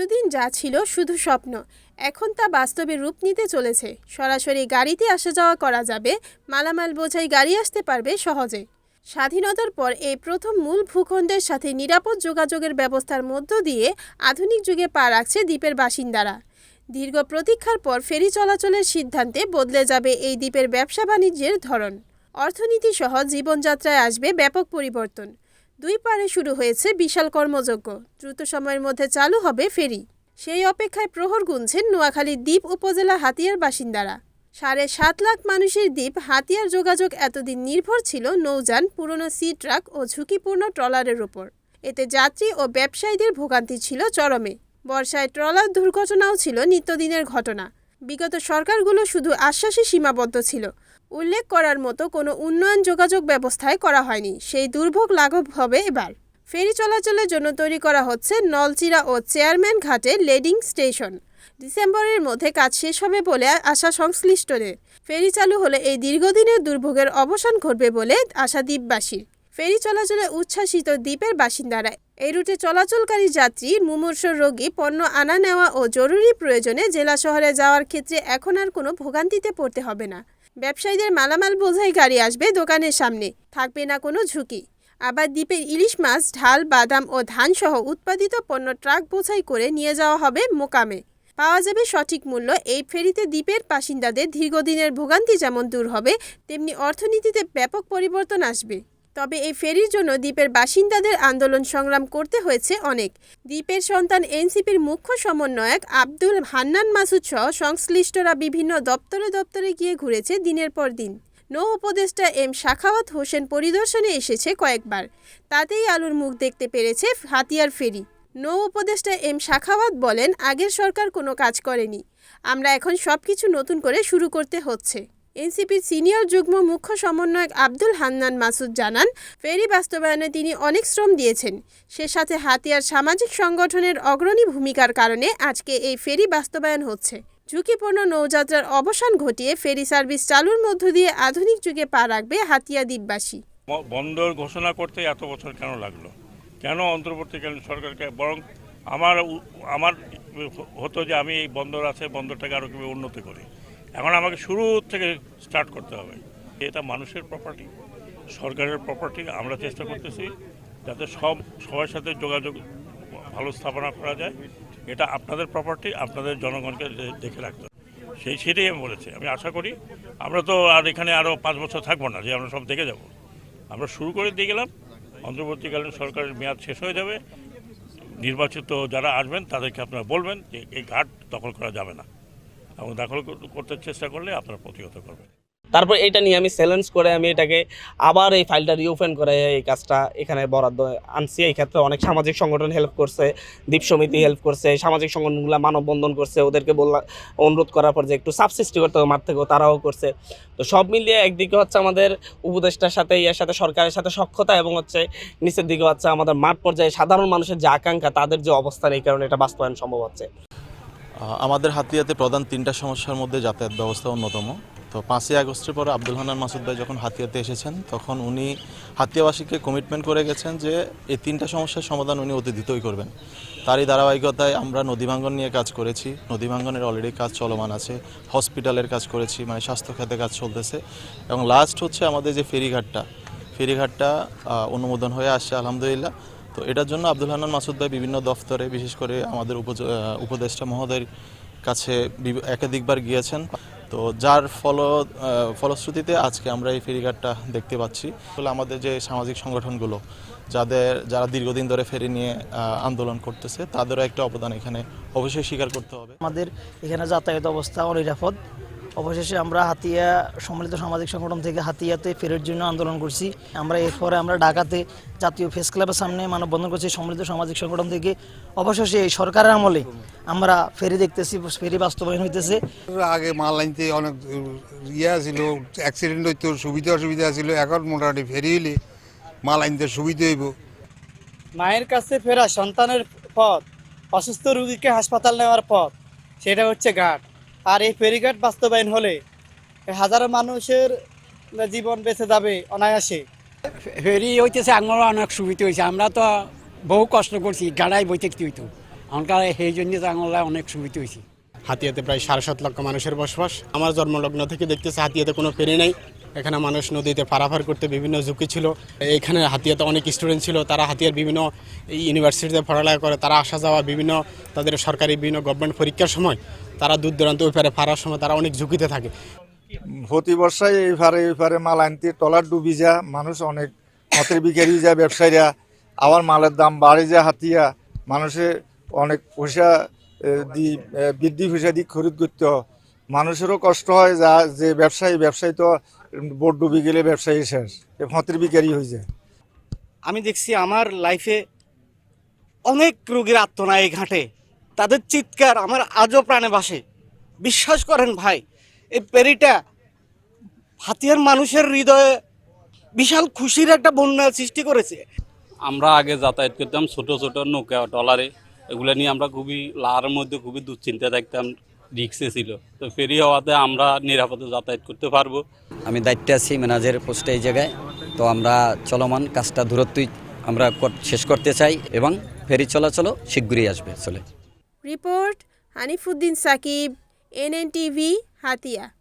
এতদিন যা ছিল শুধু স্বপ্ন। এখন তা বাস্তবে রূপ নিতে চলেছে। সরাসরি গাড়িতে আসা যাওয়া করা যাবে, মালামাল বোঝাই গাড়ি আসতে পারবে সহজে। স্বাধীনতার পর এই প্রথম মূল ভূখণ্ডের সাথে নিরাপদ যোগাযোগের ব্যবস্থার মধ্য দিয়ে আধুনিক যুগে পা রাখছে দ্বীপের বাসিন্দারা। দীর্ঘ প্রতীক্ষার পর ফেরি চলাচলের সিদ্ধান্তে বদলে যাবে এই দ্বীপের ব্যবসা বাণিজ্যের ধরন। অর্থনীতি সহ জীবনযাত্রায় আসবে ব্যাপক পরিবর্তন। দুই পারে শুরু হয়েছে বিশাল কর্মযজ্ঞ। দ্রুত সময়ের মধ্যে চালু হবে ফেরি। সেই অপেক্ষায় প্রহর গুনছেন নোয়াখালী দ্বীপ উপজেলা হাতিয়ার বাসিন্দারা। সাড়ে সাত লাখ মানুষের দ্বীপ হাতিয়ার যোগাযোগ এতদিন নির্ভর ছিল নৌযান, পুরনো সি ট্রাক ও ঝুঁকিপূর্ণ ট্রলারের ওপর। এতে যাত্রী ও ব্যবসায়ীদের ভোগান্তি ছিল চরমে। বর্ষায় ট্রলার দুর্ঘটনাও ছিল নিত্যদিনের ঘটনা। বিগত সরকারগুলো শুধু আশ্বাসে সীমাবদ্ধ ছিল। উল্লেখ করার মতো কোনো উন্নয়ন যোগাযোগ ব্যবস্থায় করা হয়নি। সেই দুর্ভোগ লাঘব হবে এবার। ফেরি চলাচলের জন্য তৈরি করা হচ্ছে নলচিরা ও চেয়ারম্যান ঘাটে লেডিং স্টেশন। ডিসেম্বরের মধ্যে কাজ শেষ হবে বলে আশা সংশ্লিষ্টদের। ফেরি চালু হলে এই দীর্ঘদিনের দুর্ভোগের অবসান ঘটবে বলে আশা দ্বীপবাসীর। ফেরি চলাচলে উচ্ছ্বাসিত দ্বীপের বাসিন্দারা এই রুটে চলাচলকারী যাত্রী, মুমূর্ষ রোগী, পণ্য আনা নেওয়া ও জরুরি প্রয়োজনে জেলা শহরে যাওয়ার ক্ষেত্রে এখন আর কোনো ভোগান্তিতে পড়তে হবে না। ব্যবসায়ীদের মালামাল বোঝাই গাড়ি আসবে দোকানের সামনে, থাকবে না কোনো ঝুঁকি। আবার দ্বীপের ইলিশ মাছ, ঢাল, বাদাম ও ধানসহ উৎপাদিত পণ্য ট্রাক বোঝাই করে নিয়ে যাওয়া হবে মোকামে। পাওয়া যাবে সঠিক মূল্য এই ফেরিতে দ্বীপের বাসিন্দাদের দীর্ঘদিনের ভোগান্তি যেমন দূর হবে, তেমনি অর্থনীতিতে ব্যাপক পরিবর্তন আসবে। তবে এই ফেরির জন্য দ্বীপের বাসিন্দাদের আন্দোলন সংগ্রাম করতে হয়েছে অনেক। দ্বীপের সন্তান এনসিপির মুখ্য সমন্বয়ক আব্দুল হান্নান মাসুদ সহ সংশ্লিষ্টরা বিভিন্ন দপ্তরে দপ্তরে গিয়ে ঘুরেছে দিনের পর দিন। নৌ উপদেষ্টা এম শাখাওয়াত হোসেন পরিদর্শনে এসেছে কয়েকবার। তাতেই আলুর মুখ দেখতে পেরেছে হাতিয়ার ফেরি। নৌ উপদেষ্টা এম শাখাওয়াত বলেন, আগের সরকার কোনো কাজ করেনি। আমরা এখন সব কিছু নতুন করে শুরু করতে হচ্ছে। এনসিপির সিনিয়র যুগ্ম মুখ্য সমন্বয়ক আব্দুল হান্নান মাসুদ জানান, ফেরি বাস্তবায়নে তিনি অনেক শ্রম দিয়েছেন। সে সাথে হাতিয়ার সামাজিক সংগঠনের অগ্রণী ভূমিকার কারণে আজকে এই ফেরি বাস্তবায়ন হচ্ছে। ঝুঁকিপূর্ণ নৌযাত্রার অবসান ঘটিয়ে ফেরি সার্ভিস চালুর মধ্য দিয়ে আধুনিক যুগে পা রাখবে হাতিয়া দ্বীপবাসী। বন্দর ঘোষণা করতে এত বছর কেন লাগল? কেন অন্তর্বর্তীকালীন সরকারকে বরং আমার আমার হতো যে আমি এই বন্দর আছে, বন্দরটাকে আরও কীভাবে উন্নতি করি? এখন আমাকে শুরু থেকে স্টার্ট করতে হবে। এটা মানুষের প্রপার্টি সরকারের প্রপার্টি আমরা চেষ্টা করতেছি যাতে সব, সবার সাথে যোগাযোগ ভালো স্থাপনা করা যায়। এটা আপনাদের প্রপার্টি আপনাদের জনগণকে দেখে রাখতে সেই, সেটাই আমি বলেছি। আমি আশা করি আমরা তো আর এখানে আরও পাঁচ বছর থাকব না, যে আমরা সব দেখে যাব। আমরা শুরু করে দিয়ে গেলাম। অন্তর্বর্তীকালীন সরকারের মেয়াদ শেষ হয়ে যাবে। নির্বাচিত যারা আসবেন, তাদেরকে আপনারা বলবেন যে এই ঘাট দখল করা যাবে না। এবং দখল কর- করতে চেষ্টা করলে আপনারা প্রতিহত করবেন। তারপর এটা নিয়ে আমি চ্যালেঞ্জ করে আমি এটাকে আবার এই ফাইলটা রিওপেন করে এই কাজটা এখানে বরাদ্দ আনছি। এই ক্ষেত্রে অনেক সামাজিক সংগঠন হেল্প করছে, দ্বীপ সমিতি হেল্প করছে, সামাজিক সংগঠনগুলো মানববন্ধন করছে, ওদেরকে বললাম অনুরোধ করার পর যে একটু সাবসিস্টি করতে হবে, মাঠ থেকেও তারাও করছে। তো সব মিলিয়ে একদিকে হচ্ছে আমাদের উপদেষ্টার সাথে, ইয়ার সাথে, সরকারের সাথে সক্ষতা এবং হচ্ছে নিচের দিকে হচ্ছে আমাদের মাঠ পর্যায়ে সাধারণ মানুষের যে আকাঙ্ক্ষা, তাদের যে অবস্থান, এই কারণে এটা বাস্তবায়ন সম্ভব হচ্ছে। আমাদের হাতিয়াতে প্রধান তিনটা সমস্যার মধ্যে যাতায়াত ব্যবস্থা অন্যতম। তো পাঁচই আগস্টের পর আব্দুল হান্নান মাসুদ ভাই যখন হাতিয়াতে এসেছেন, তখন উনি হাতিয়াবাসীকে কমিটমেন্ট করে গেছেন যে এই তিনটা সমস্যার সমাধান উনি অতি দ্রুতই করবেন। তারই ধারাবাহিকতায় আমরা নদী ভাঙ্গন নিয়ে কাজ করেছি। নদী ভাঙ্গনের অলরেডি কাজ চলমান আছে হসপিটালের কাজ করেছি মানে স্বাস্থ্য খাতে কাজ চলতেছে। এবং লাস্ট হচ্ছে আমাদের যে ফেরিঘাটটা ফেরিঘাটটা অনুমোদন হয়ে আসছে, আলহামদুলিল্লাহ। তো এটার জন্য আব্দুল হান্নান মাসুদ ভাই বিভিন্ন দফতরে, বিশেষ করে আমাদের উপদেষ্টা মহোদয়ের কাছে একাধিকবার গিয়েছেন। তো যার ফল ফলশ্রুতিতে আজকে আমরা এই ফেরিঘাটটা দেখতে পাচ্ছি। আমাদের যে সামাজিক সংগঠনগুলো, যাদের, যারা দীর্ঘদিন ধরে ফেরি নিয়ে আন্দোলন করতেছে, তাদেরও একটা অবদান এখানে অবশ্যই স্বীকার করতে হবে। আমাদের এখানে যাতায়াত অবস্থা অনিরাপদ। অবশেষে আমরা হাতিয়া সম্মিলিত সামাজিক সংগঠন থেকে হাতিয়াতে ফেরের জন্য আন্দোলন করছি। আমরা এরপরে আমরা ঢাকাতে জাতীয় ফেস ক্লাবের সামনে মানববন্ধন করছি সম্মিলিত সামাজিক সংগঠন থেকে। অবশেষে এই সরকারের আমলে আমরা ফেরি দেখতেছি ফেরি বাস্তবায়ন হইতেছে। আগে মাল আনতে অনেক ইয়ে ছিল অ্যাক্সিডেন্ট হইতো সুবিধা অসুবিধা ছিল এখন মোটামুটি ফেরি হইলে মাল আনতে সুবিধা হইব। মায়ের কাছে ফেরা সন্তানের পথ অসুস্থ রুগীকে হাসপাতাল নেওয়ার পথ সেটা হচ্ছে ঘাট। আর এই ফেরিঘাট বাস্তবায়ন হলে হাজারো মানুষের জীবন বেঁচে যাবে অনায়াসে। ফেরি হইতেছে আমার অনেক সুবিধা হয়েছে আমরা তো বহু কষ্ট করছি গাড়াই বইতে কি হইতো। এখনকার সেই জন্য আমরা অনেক সুবিধা হয়েছে হাতিয়াতে প্রায় সাড়ে সাত লক্ষ মানুষের বসবাস। আমার জন্মলগ্ন থেকে দেখতেছে হাতিয়াতে কোনো ফেরি নেই। এখানে মানুষ নদীতে পারাপার করতে বিভিন্ন ঝুঁকি ছিল। এখানে হাতিয়াতে অনেক স্টুডেন্ট ছিল, তারা হাতিয়ার বিভিন্ন ইউনিভার্সিটিতে পড়ালেখা করে, তারা আসা যাওয়া বিভিন্ন তাদের সরকারি বিভিন্ন গভর্নমেন্ট পরীক্ষার সময় তারা দূর দূরান্ত ওই পারে পারার সময় তারা অনেক ঝুঁকিতে থাকে। প্রতি বর্ষায় এই পারে এই পারে মাল আনতে, টলার ডুবি যা মানুষ অনেক মতের বিকারি যায়, ব্যবসায়ীরা। আবার মালের দাম বাড়ে যায়, হাতিয়া। মানুষে অনেক পয়সা দি বৃদ্ধি পয়সা দিয়ে খরিদ করতে হয়। মানুষেরও কষ্ট হয়, যা, যে ব্যবসায়ী ব্যবসায়ী তো বোট ডুবি গেলে ব্যবসায়ী শেষ। এ ফতের বিকারি হয়ে যায় আমি দেখছি আমার লাইফে অনেক রোগীর আত্মনা এই ঘাটে। তাদের চিৎকার আমার আজও প্রাণে বাসে বিশ্বাস করেন ভাই এই পেরিটা হাতিয়ার মানুষের হৃদয়ে বিশাল খুশির একটা বন্যা সৃষ্টি করেছে। আমরা আগে যাতায়াত করতাম ছোট ছোট নৌকা টলারে এগুলো নিয়ে আমরা খুবই লাহার মধ্যে খুবই দুশ্চিন্তা থাকতাম। রিক্সে ছিল। তো ফেরি হওয়াতে আমরা নিরাপদে যাতায়াত করতে পারব। আমি দায়িত্বে আছি ম্যানেজার পোস্টে এই জায়গায়। তো আমরা চলমান কাজটা দূরত্বই আমরা কর- শেষ করতে চাই এবং ফেরি চলাচলও শীঘ্রই আসবে চলে। Report Hanifuddin Sakib NNTV Hatiya.